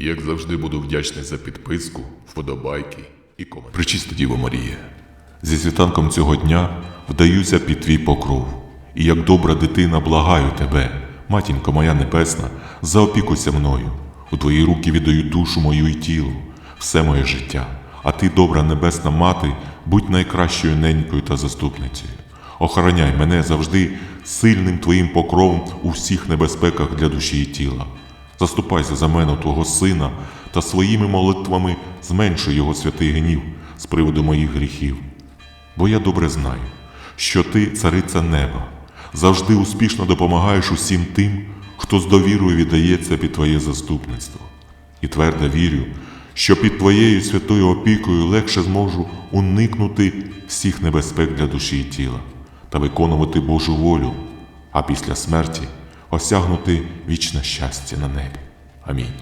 Як завжди буду вдячний за підписку, вподобайки і коментарі. Причиста Діво Марія, зі світанком цього дня вдаюся під твій покров. І як добра дитина благаю тебе, матінко моя небесна, заопікуйся мною. У твої руки віддаю душу мою і тіло, все моє життя. А ти, добра небесна мати, будь найкращою ненькою та заступницею. Охороняй мене завжди сильним твоїм покровом у всіх небезпеках для душі і тіла. Заступайся за мене, твого сина, та своїми молитвами зменшуй його святий гнів з приводу моїх гріхів. Бо я добре знаю, що ти, цариця неба, завжди успішно допомагаєш усім тим, хто з довірою віддається під Твоє заступництво. І твердо вірю, що під Твоєю святою опікою легше зможу уникнути всіх небезпек для душі і тіла та виконувати Божу волю, а після смерті осягнути вічне щастя на небі. Амінь.